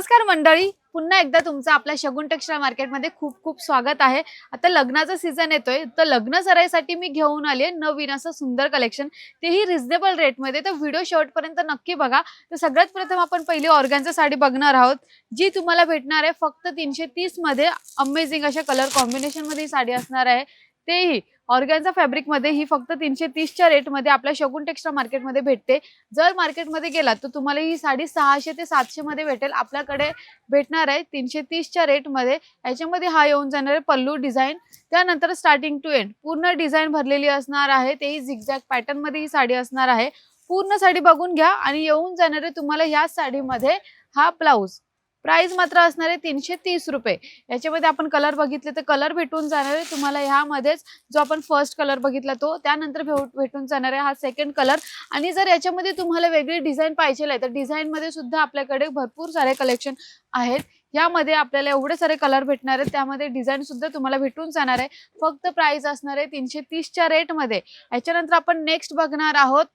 नमस्कार मंडळी. पुन्हा एकदा तुमचं आपल्या शगुन टेक्स्टाईल मार्केटमध्ये खूप खूप स्वागत आहे. आता लग्नाचा सीझन येतोय. तर लग्न सराईसाठी मी घेऊन आले नवीन असं सुंदर कलेक्शन तेही रिझनेबल रेटमध्ये तर व्हिडिओ शेवटपर्यंत नक्की बघा. तर सगळ्यात प्रथम आपण पहिली ऑर्गॅनचा साडी बघणार आहोत. जी तुम्हाला भेटणार आहे फक्त तीनशे तीसमध्ये अमेझिंग अशा कलर कॉम्बिनेशनमध्ये ही साडी असणार आहे. तेही ऑर्गॅनचा फॅब्रिकमध्ये ही फक्त तीनशे तीसच्या रेटमध्ये आपल्या शगुन टेक्स्टाईल मार्केटमध्ये भेटते. जर मार्केटमध्ये गेलात तर तुम्हाला ही साडी सहाशे ते सातशे मध्ये भेटेल. आपल्याकडे भेटणार आहे तीनशे तीसच्या रेटमध्ये याच्यामध्ये हा येऊन जाणार आहे पल्लू डिझाईन त्यानंतर स्टार्टिंग टू एंड पूर्ण डिझाईन भरलेली असणार आहे. तेही झिगझॅग पॅटर्नमध्ये ही साडी असणार आहे. पूर्ण साडी बघून घ्या आणि येऊन जाणारे तुम्हाला ह्या साडीमध्ये हा ब्लाऊज प्राइस मात्र असणार आहे तीनशे तीस रुपये. याच्यामध्ये आपण कलर बघितले तर कलर भेटून जाणार आहे. तुम्हाला ह्यामध्येच जो आपण फर्स्ट कलर बघितला तो त्यानंतर भेटून जाणार आहे हा सेकंड कलर आणि जर याच्यामध्ये तुम्हाला वेगळी डिझाईन पाहिजे आहे तर डिझाईनमध्ये सुद्धा आपल्याकडे भरपूर सारे कलेक्शन आहेत. यामध्ये आपल्याला एवढे सारे कलर भेटणार आहेत. त्यामध्ये डिझाईन सुद्धा तुम्हाला भेटून जाणार आहे. फक्त प्राइस असणार आहे तीनशे तीसच्या रेटमध्ये याच्यानंतर आपण नेक्स्ट बघणार आहोत.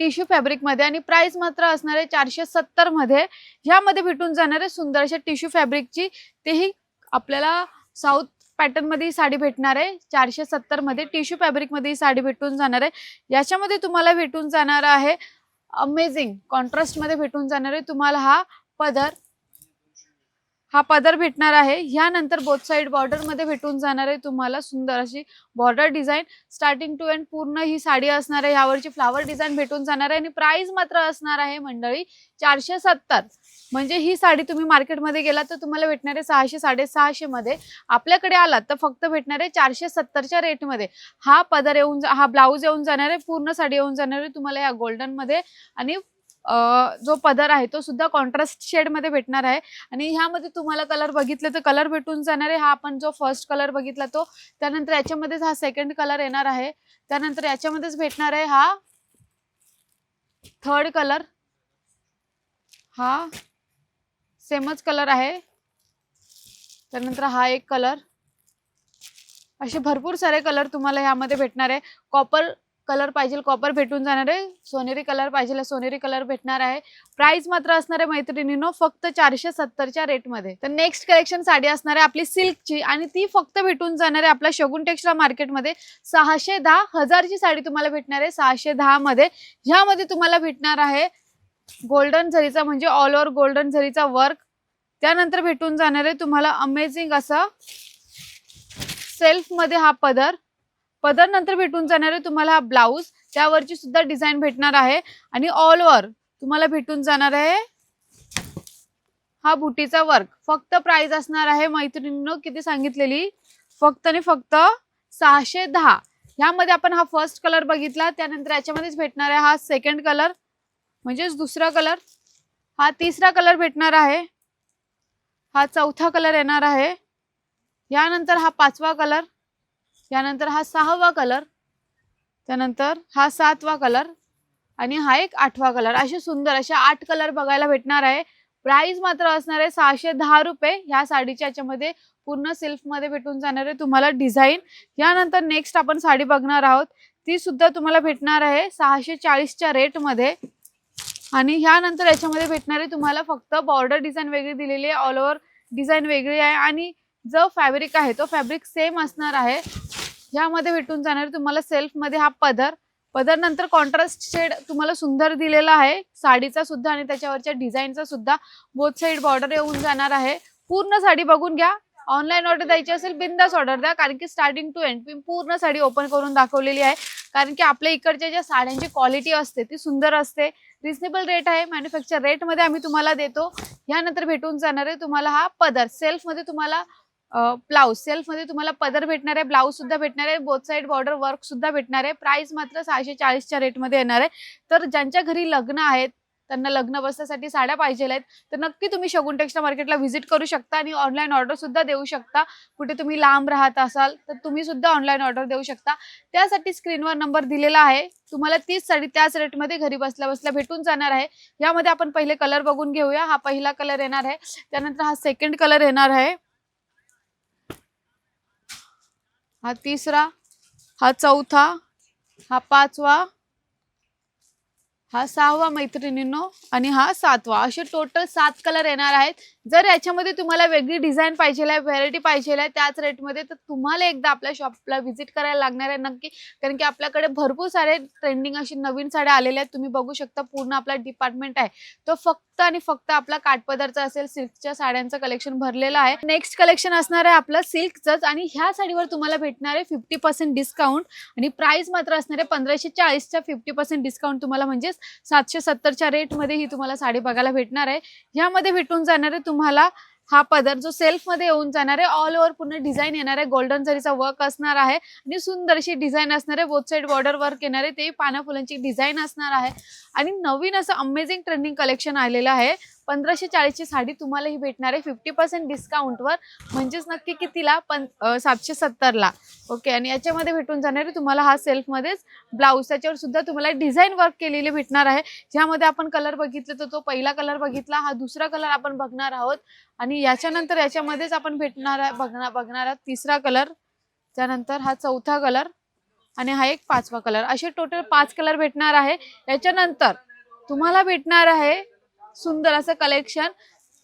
टिश्यू फॅब्रिकमध्ये आणि प्राइस मात्र असणार आहे चारशे सत्तरमध्ये ह्यामध्ये भेटून जाणार आहे सुंदर अशा टिश्यू फॅब्रिकची तेही आपल्याला साऊथ पॅटर्नमध्ये ही साडी भेटणार आहे. चारशे सत्तरमध्ये टिश्यू फॅब्रिकमध्ये ही साडी भेटून जाणार आहे. याच्यामध्ये तुम्हाला भेटून जाणार आहे. अमेझिंग कॉन्ट्रास्टमध्ये भेटून जाणार आहे. तुम्हाला हा पदर हा पदर भेटणार आहे. ह्यानंतर बोथ साईड बॉर्डरमध्ये भेटून जाणार आहे तुम्हाला सुंदर अशी border design starting to end पूर्ण ही साडी असणार आहे. यावरची फ्लावर डिझाईन भेटून जाणार आहे आणि प्राइस मात्र असणार आहे मंडळी चारशे सत्तर. म्हणजे ही साडी तुम्ही मार्केटमध्ये गेलात तर तुम्हाला भेटणार आहे सहाशे साडेसहाशेमध्ये आपल्याकडे आलात तर फक्त भेटणार आहे चारशे सत्तरच्या रेटमध्ये हा पदर येऊन जा- हा ब्लाऊज येऊन जाणार आहे पूर्ण साडी येऊन जाणार आहे तुम्हाला या गोल्डनमध्ये आणि जो पदर आहे तो सुद्धा कॉन्ट्रास्ट शेडमध्ये भेटणार आहे. आणि ह्यामध्ये तुम्हाला कलर बघितले तर कलर भेटून जाणार आहे. हा आपण जो फर्स्ट कलर बघितला तो त्यानंतर याच्यामध्येच हा सेकंड कलर येणार आहे. त्यानंतर याच्यामध्येच भेटणार आहे हा थर्ड कलर हा सेमच कलर आहे. त्यानंतर हा एक कलर असे भरपूर सारे कलर तुम्हाला ह्यामध्ये भेटणार आहे. कॉपर कलर पाहिजे कॉपर भेटून जाणार आहे. सोनेरी कलर पाहिजे सोनेरी कलर भेटणार आहे. प्राइस मात्र असणार आहे मैत्रिणीनो फक्त चारशे सत्तरच्या रेटमध्ये तर नेक्स्ट कलेक्शन साडी असणार आहे आपली सिल्कची आणि ती फक्त भेटून जाणार आहे आपल्या शगुन टेक्स्टला मार्केटमध्ये सहाशे दहा हजारची साडी तुम्हाला भेटणार आहे सहाशे दहामध्ये ह्यामध्ये तुम्हाला भेटणार आहे गोल्डन झरीचा म्हणजे ऑल ओव्हर गोल्डन झरीचा वर्क त्यानंतर भेटून जाणार आहे तुम्हाला अमेझिंग असा सेल्फमध्ये हा पदर. पदर नंतर भेटून जाणार आहे तुम्हाला हा ब्लाऊज. त्यावरची सुद्धा डिझाईन भेटणार आहे. आणि ऑल ओव्हर तुम्हाला भेटून जाणार आहे हा बुटीचा वर्क फक्त प्राइस असणार आहे मैत्रिणीनं किती सांगितलेली? फक्त आणि फक्त सहाशे दहा. ह्यामध्ये आपण हा फर्स्ट कलर बघितला. त्यानंतर याच्यामध्येच भेटणार आहे हा सेकंड कलर म्हणजेच दुसरा कलर हा तिसरा कलर भेटणार आहे. हा चौथा कलर येणार आहे. यानंतर हा पाचवा कलर यानंतर हा सहावा कलर त्यानंतर हा सातवा कलर आणि हा एक आठवा कलर असे सुंदर असे आठ कलर बघायला भेटणार आहे. प्राइस मात्र असणार आहे सहाशे दहा रुपये. ह्या साडीच्या याच्यामध्ये पूर्ण सिल्फमध्ये भेटून जाणार आहे तुम्हाला डिझाईन यानंतर नेक्स्ट आपण साडी बघणार आहोत. ती सुद्धा तुम्हाला भेटणार आहे सहाशे चाळीसच्या रेटमध्ये. आणि ह्यानंतर याच्यामध्ये भेटणार आहे तुम्हाला फक्त बॉर्डर डिझाईन वेगळी दिलेली आहे. ऑल ओव्हर डिझाईन वेगळी आहे. आणि जो फॅब्रिक आहे तो फॅब्रिक सेम असणार आहे. ह्यामध्ये भेटून जाणार आहे. तुम्हाला सेल्फमध्ये हा पदर पदर नंतर कॉन्ट्रास्ट शेड तुम्हाला सुंदर दिलेला आहे. साडीचा सुद्धा आणि त्याच्यावरच्या डिझाईनचा सुद्धा बोथ साईड बॉर्डर येऊन जाणार आहे. पूर्ण साडी बघून घ्या. ऑनलाईन ऑर्डर द्यायची असेल बिंदास ऑर्डर द्या. कारण की स्टार्टिंग टू एंड मी पूर्ण साडी ओपन करून दाखवलेली आहे. कारण की आपल्या इकडच्या ज्या साड्यांची क्वालिटी असते ती सुंदर असते. रिजनेबल रेट आहे. मॅन्युफॅक्चर रेटमध्ये आम्ही तुम्हाला देतो. यानंतर भेटून जाणार आहे तुम्हाला हा पदर. सेल्फमध्ये तुम्हाला ब्लाऊज सेल्फमध्ये तुम्हाला पदर भेटणार आहे ब्लाऊज सुद्धा भेटणार आहे बोथ साईड बॉर्डर वर्क सुद्धा भेटणार आहे. प्राइस मात्र सहाशे चाळीसच्या रेटमध्ये येणार आहे. तर ज्यांच्या घरी लग्न आहेत त्यांना लग्न बसण्यासाठी साड्या पाहिजे आहेत तर नक्की तुम्ही शगुन टेक्स्टाईल मार्केटला व्हिजिट करू शकता आणि ऑनलाईन ऑर्डर सुद्धा देऊ शकता. कुठे तुम्ही लांब राहत असाल तर तुम्ही सुद्धा ऑनलाईन ऑर्डर देऊ शकता. त्यासाठी स्क्रीनवर नंबर दिलेला आहे. तुम्हाला तीच साडी त्याच रेटमध्ये घरी बसल्या बसल्या भेटून जाणार आहे. यामध्ये आपण पहिले कलर बघून घेऊया. हा पहिला कलर येणार आहे. त्यानंतर हा सेकंड कलर येणार आहे. हा तिसरा हा चौथा हा पाचवा हा सहावा मैत्रिणींनो आणि हा सातवा. असे टोटल सात कलर येणार आहेत. जर याच्यामध्ये तुम्हाला वेगळी डिझाईन पाहिजे आहे व्हेरायटी पाहिजे आहे त्याच रेटमध्ये तर तुम्हाला एकदा आपल्या शॉपला व्हिजिट करायला लागणार आहे नक्की. कारण की आपल्याकडे भरपूर सारे ट्रेंडिंग अशी नवीन साड्या आलेल्या आहेत. तुम्ही बघू शकता पूर्ण आपला डिपार्टमेंट आहे. तो फक्त आणि फक्त आपला काठपदरचा असेल सिल्कच्या साड्यांचं कलेक्शन भरलेलं आहे. नेक्स्ट कलेक्शन असणार आहे आपलं सिल्कचंच आणि ह्या साडीवर तुम्हाला भेटणार आहे फिफ्टी पर्सेंट डिस्काउंट आणि प्राइस मात्र असणार आहे पंधराशे चाळीसच्या फिफ्टी पर्सेंट डिस्काउंट तुम्हाला म्हणजेच सातशे सत्तरच्या रेटमध्ये ही तुम्हाला साडी बघायला भेटणार आहे. ह्यामध्ये भेटून जाणार आहे तुम्हाला हा पदर जो सेल्फमध्ये येऊन जाणार आहे ऑल ओव्हर पूर्ण डिझाईन येणार आहे. गोल्डन जरीचा वर्क असणार आहे आणि सुंदर अशी डिझाईन असणार आहे. बोथ साईड बॉर्डर वर्क येणार आहे. ते पाना फुलांची डिझाईन असणार आहे. आणि नवीन असं अमेझिंग ट्रेंडिंग कलेक्शन आलेलं आहे. पंधराशे चाळीसची साडी तुम्हाला ही भेटणार आहे. फिफ्टी पर्सेंट डिस्काउंटवर म्हणजेच नक्की कितीला? पण सातशे सत्तरला. ओके आणि याच्यामध्ये भेटून जाणार आहे तुम्हाला हा सेल्फमध्येच ब्लाऊज त्याच्यावर सुद्धा तुम्हाला डिझाईन वर्क केलेले भेटणार आहे. ज्यामध्ये आपण कलर बघितलं तर तो पहिला कलर बघितला हा दुसरा कलर आपण बघणार आहोत. आणि याच्यानंतर याच्यामध्येच आपण भेटणार आहे बघणार बघणार आहोत तिसरा कलर त्यानंतर हा चौथा कलर आणि हा एक पाचवा कलर असे टोटल पाच कलर भेटणार आहे. याच्यानंतर तुम्हाला भेटणार आहे सुंदर असं कलेक्शन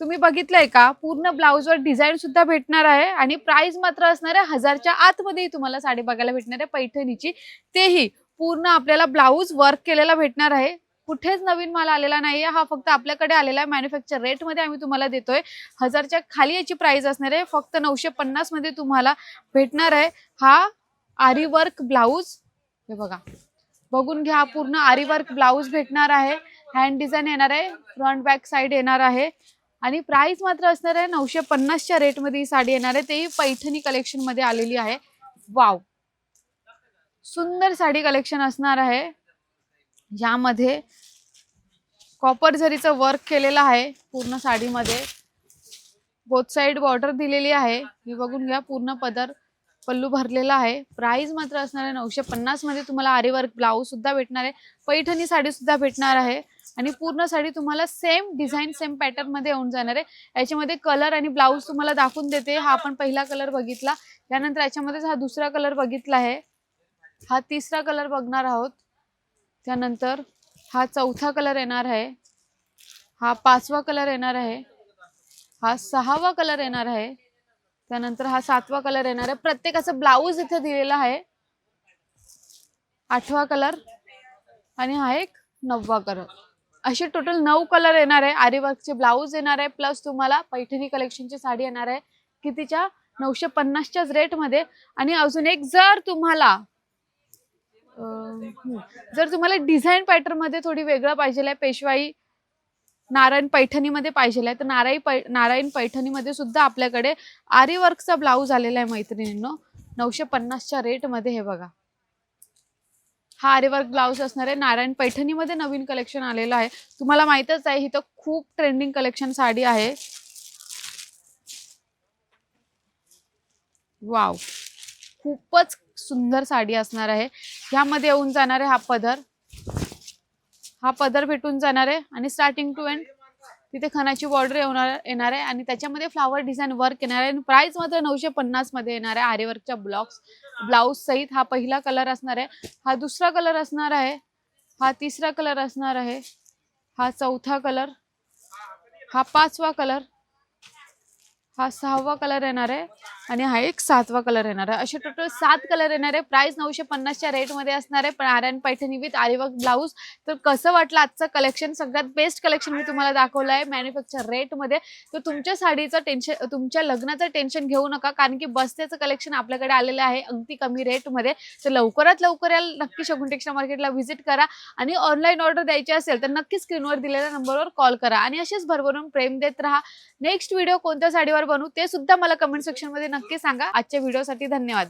तुम्ही बघितलंय का? पूर्ण ब्लाऊजवर डिझाईन सुद्धा भेटणार आहे आणि प्राइस मात्र असणार आहे हजारच्या आतमध्येही तुम्हाला साडी बघायला भेटणार आहे पैठणीची. तेही पूर्ण आपल्याला ब्लाऊज वर्क केलेला भेटणार आहे. कुठेच नवीन माल आलेला नाहीये. हा फक्त आपल्याकडे आलेला आहे. मॅन्युफॅक्चर रेटमध्ये आम्ही तुम्हाला देतोय. हजारच्या खाली याची प्राइस असणार आहे. फक्त नऊशे पन्नासमध्ये तुम्हाला भेटणार आहे. हा आरी वर्क ब्लाऊज हे बघा. बघून घ्या पूर्ण आरी वर्क ब्लाऊज भेटणार आहे. हँड डिझाईन येणार आहे. फ्रंट बॅक साईड येणार आहे. आणि प्राइस मात्र असणार आहे नऊशे पन्नासच्या रेटमध्ये ही साडी येणार आहे. तेही पैठणी कलेक्शनमध्ये आलेली आहे. वाव सुंदर साडी कलेक्शन असणार आहे. यामध्ये कॉपर झरीचं वर्क केलेलं आहे पूर्ण साडीमध्ये. बोथ साइड बॉर्डर दिलेली आहे. ही बघून घ्या पूर्ण पदर पल्लू भरलेला आहे. प्राइस मात्र असणार आहे नऊशे पन्नासमध्ये तुम्हाला आरेवर्क ब्लाऊज सुद्धा भेटणार आहे. पैठणी साडी सुद्धा भेटणार आहे. आणि पूर्ण साडी तुम्हाला सेम डिझाईन सेम पॅटर्नमध्ये येऊन जाणार आहे. याच्यामध्ये कलर आणि ब्लाऊज तुम्हाला दाखवून देते. हा आपण पहिला कलर बघितला. त्यानंतर याच्यामध्येच हा दुसरा कलर बघितला आहे. हा तिसरा कलर बघणार आहोत. त्यानंतर हा चौथा कलर येणार आहे. हा पाचवा कलर येणार आहे. हा सहावा कलर येणार आहे. त्यानंतर हा सातवा कलर येणार आहे. प्रत्येकाचा ब्लाऊज इथे दिलेला आहे. आठवा कलर आणि हा एक नववा कलर असे टोटल नऊ कलर येणार आहे. आरीवर्कचे ब्लाऊज येणार आहे. प्लस तुम्हाला पैठणी कलेक्शनची साडी येणार आहे. कितीच्या? नऊशे पन्नासच्याच रेटमध्ये आणि अजून एक जर तुम्हाला जर तुम्हाला डिझाईन पॅटर्नमध्ये थोडी वेगळं पाहिजे आहे पेशवाई नारायण पैठणीमध्ये पाहिजे आहे तर नारायण पै नारायण पैठणीमध्ये सुद्धा आपल्याकडे आरीवर्कचा ब्लाऊज आलेला आहे मैत्रिणींनो. नऊशे पन्नासच्या रेटमध्ये हे बघा. हा आरेवर्क ब्लाऊज असणार आहे. नारायण पैठणीमध्ये नवीन कलेक्शन आलेलं आहे. तुम्हाला माहितच आहे ही तर खूप ट्रेंडिंग कलेक्शन साडी आहे. वाव खूपच सुंदर साडी असणार आहे. ह्यामध्ये येऊन जाणार आहे हा पदर. हा पदर भेटून जाणार आहे. आणि स्टार्टिंग टू एंड तिथे खणाची बॉर्डर येणार येणार आहे आणि त्याच्यामध्ये फ्लावर डिझाईन वर्क येणार आहे. आणि प्राइस मात्र नऊशे पन्नासमध्ये येणार आहे. आरेवर्कच्या ब्लॉक्स ब्लाऊज सहित हा पहिला कलर असणार आहे. हा दुसरा कलर असणार आहे. हा तिसरा कलर असणार आहे. हा चौथा कलर हा पाचवा कलर हा सहावा कलर येणार आहे. आणि हा एक सातवा कलर येणार आहे. असे टोटल सात कलर येणार आहे. प्राइस नऊशे पन्नासच्या रेटमध्ये असणार आहे. पण आर्यन पैठणी विथ आरीवर्क ब्लाऊज तर कसं वाटलं आजचं कलेक्शन सगळ्यात बेस्ट कलेक्शन मी तुम्हाला दाखवलं आहे मॅन्युफॅक्चर रेटमध्ये तर तुमच्या साडीचं टेन्शन तुमच्या लग्नाचं टेन्शन घेऊ नका. कारण की बस्त्याचं कलेक्शन आपल्याकडे आलेलं आहे अगदी कमी रेटमध्ये तर लवकरात लवकर याल नक्की शगुन टेक्स्टा मार्केटला व्हिजिट करा. आणि ऑनलाईन ऑर्डर द्यायची असेल तर नक्की स्क्रीनवर दिलेल्या नंबरवर कॉल करा. आणि असेच भरभरून प्रेम देत राहा. नेक्स्ट व्हिडिओ कोणत्या साडीवर बनवू ते सुद्धा मला कमेंट सेक्शनमध्ये नक्की सांगा. आजच्या व्हिडिओसाठी धन्यवाद.